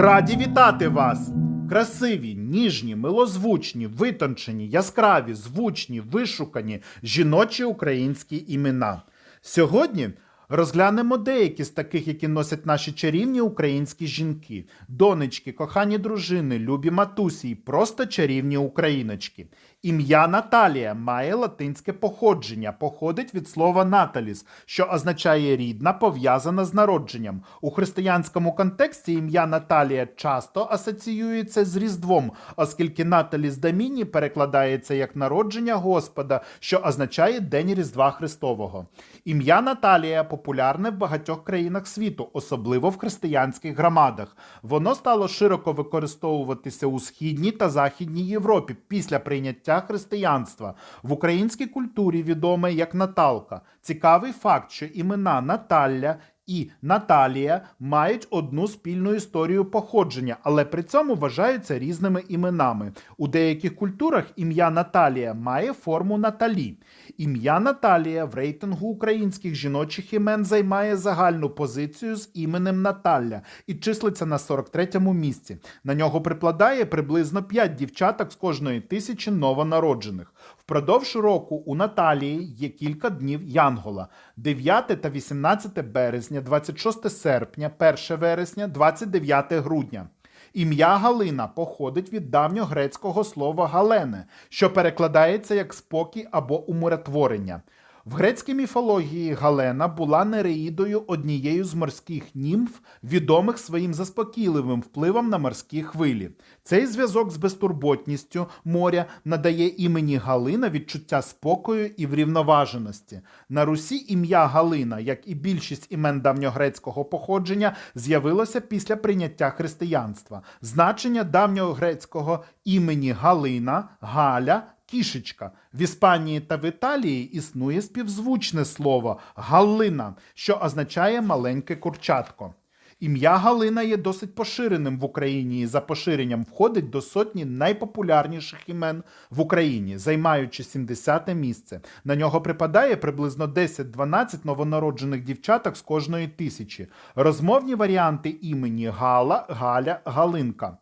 Раді вітати вас! Красиві, ніжні, милозвучні, витончені, яскраві, звучні, вишукані жіночі українські імена. Сьогодні розглянемо деякі з таких, які носять наші чарівні українські жінки, донечки, кохані дружини, любі матусі, і просто чарівні україночки. Ім'я Наталія має латинське походження, походить від слова наталіс, що означає рідна, пов'язана з народженням. У християнському контексті ім'я Наталія часто асоціюється з Різдвом, оскільки Наталіс Даміні перекладається як народження Господа, що означає День Різдва Христового. Ім'я Наталія популярне в багатьох країнах світу, особливо в християнських громадах. Воно стало широко використовуватися у східній та західній Європі після прийняття християнства. В українській культурі відоме як Наталка. Цікавий факт, що імена Наталя і Наталія мають одну спільну історію походження, але при цьому вважаються різними іменами. У деяких культурах ім'я Наталія має форму Наталі. Ім'я Наталія в рейтингу українських жіночих імен займає загальну позицію з іменем Наталя і числиться на 43-му місці. На нього припадає приблизно 5 дівчаток з кожної тисячі новонароджених. Впродовж року у Наталії є кілька днів Янгола: 9 та 18 березня, 26 серпня, 1 вересня, 29 грудня. Ім'я Галина походить від давньогрецького слова галене, що перекладається як спокій або умиротворення. В грецькій міфології Галена була нереїдою однією з морських німф, відомих своїм заспокійливим впливом на морські хвилі. Цей зв'язок з безтурботністю моря надає імені Галина відчуття спокою і врівноваженості. На Русі ім'я Галина, як і більшість імен давньогрецького походження, з'явилося після прийняття християнства. Значення давньогрецького імені Галина, Галя. Кішечка. В Іспанії та в Італії існує співзвучне слово Галина, що означає маленьке курчатко. Ім'я Галина є досить поширеним в Україні і за поширенням входить до сотні найпопулярніших імен в Україні, займаючи 70-те місце. На нього припадає приблизно 10-12 новонароджених дівчаток з кожної тисячі. Розмовні варіанти імені Гала, Галя, Галинка.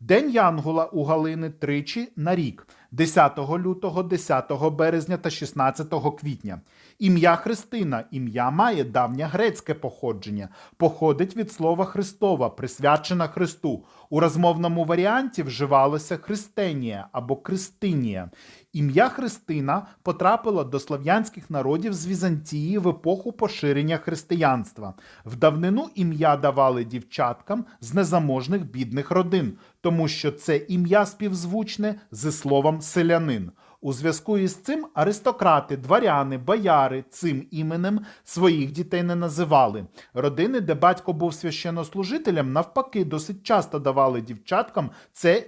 День Янгула у Галини тричі на рік 10 лютого, 10 березня та 16 квітня. Ім'я Христина, ім'я має давнє грецьке походження, походить від слова Христова, присвячена Христу. У розмовному варіанті вживалося Христенія або Кристинія. Ім'я Христина потрапило до слов'янських народів з Візантії в епоху поширення християнства. В давнину ім'я давали дівчаткам з незаможних бідних родин, тому що це ім'я співзвучне зі словом селянин. У зв'язку із цим аристократи, дворяни, бояри цим іменем своїх дітей не називали. Родини, де батько був священнослужителем, навпаки, досить часто давали дівчаткам це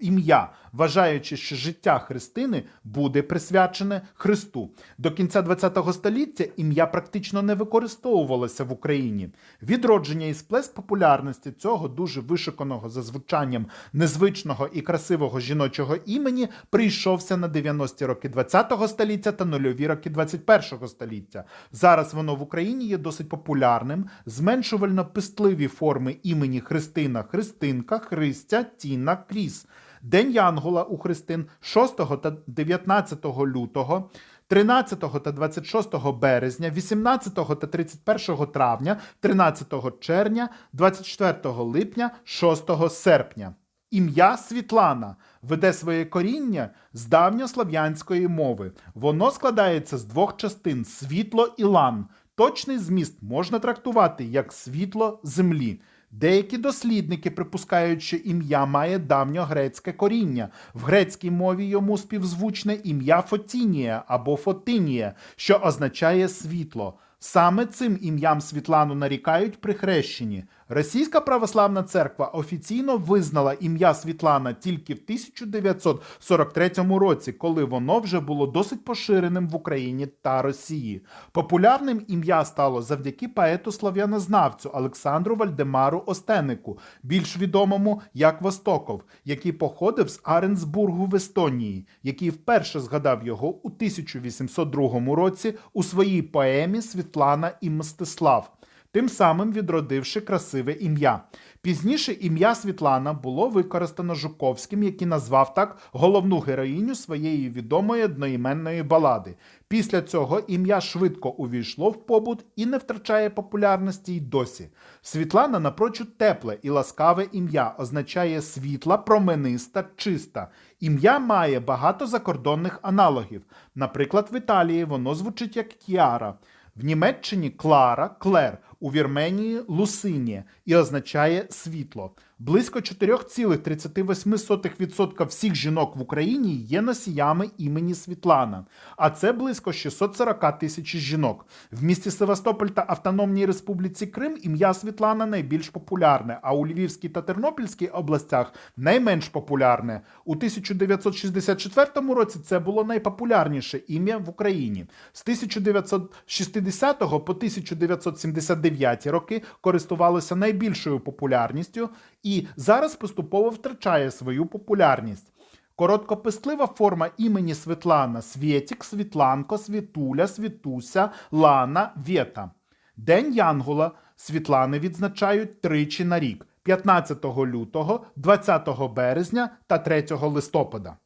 ім'я, вважаючи, що життя Христини буде присвячене Христу. До кінця ХХ століття ім'я практично не використовувалося в Україні. Відродження і сплеск популярності цього дуже вишуканого за звучанням незвичного і красивого жіночого імені прийшовся на 90-ті роки ХХ століття та нульові роки ХХІ століття. Зараз воно в Україні є досить популярним, зменшувально пестливі форми імені Христина, Христинка, Христя, Тіна, Кріс. День Янгола у Христин 6 та 19 лютого, 13 та 26 березня, 18 та 31 травня, 13 червня, 24 липня, 6 серпня. Ім'я Світлана веде своє коріння з давньослов'янської мови. Воно складається з двох частин світло і лан. Точний зміст можна трактувати як світло землі. Деякі дослідники припускають, що ім'я має давньогрецьке коріння. В грецькій мові йому співзвучне ім'я Фотінія або Фотинія, що означає світло. Саме цим ім'ям Світлану нарікають при хрещенні. Російська православна церква офіційно визнала ім'я Світлана тільки в 1943 році, коли воно вже було досить поширеним в Україні та Росії. Популярним ім'я стало завдяки поету слав'янознавцю Олександру Вальдемару Остенику, більш відомому як Востоков, який походив з Аренсбургу в Естонії, який вперше згадав його у 1802 році у своїй поемі Світлана і Мстислав. Тим самим відродивши красиве ім'я. Пізніше ім'я Світлана було використано Жуковським, який назвав так головну героїню своєї відомої одноіменної балади. Після цього ім'я швидко увійшло в побут і не втрачає популярності й досі. Світлана напрочуд тепле і ласкаве ім'я означає світла, промениста, чиста. Ім'я має багато закордонних аналогів. Наприклад, в Італії воно звучить як Кіара. В Німеччині Клара, Клер, у Вірменії Лусинія і означає світло. Близько 4,38% всіх жінок в Україні є носіями імені Світлана, а це близько 640 тисяч жінок. В місті Севастополь та Автономній Республіці Крим ім'я Світлана найбільш популярне, а у Львівській та Тернопільській областях найменш популярне. У 1964 році це було найпопулярніше ім'я в Україні. З 1960 по 1979 роки користувалося найбільшою популярністю і зараз поступово втрачає свою популярність. Короткопистлива форма імені Світлана Свєтік, Світланко, Світуля, Світуся, Лана, Вєта. День Янгола Світлани відзначають тричі на рік: 15 лютого, 20 березня та 3 листопада.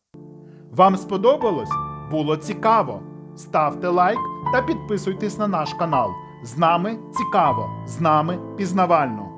Вам сподобалось? Було цікаво? Ставте лайк та підписуйтесь на наш канал. З нами цікаво, з нами пізнавально.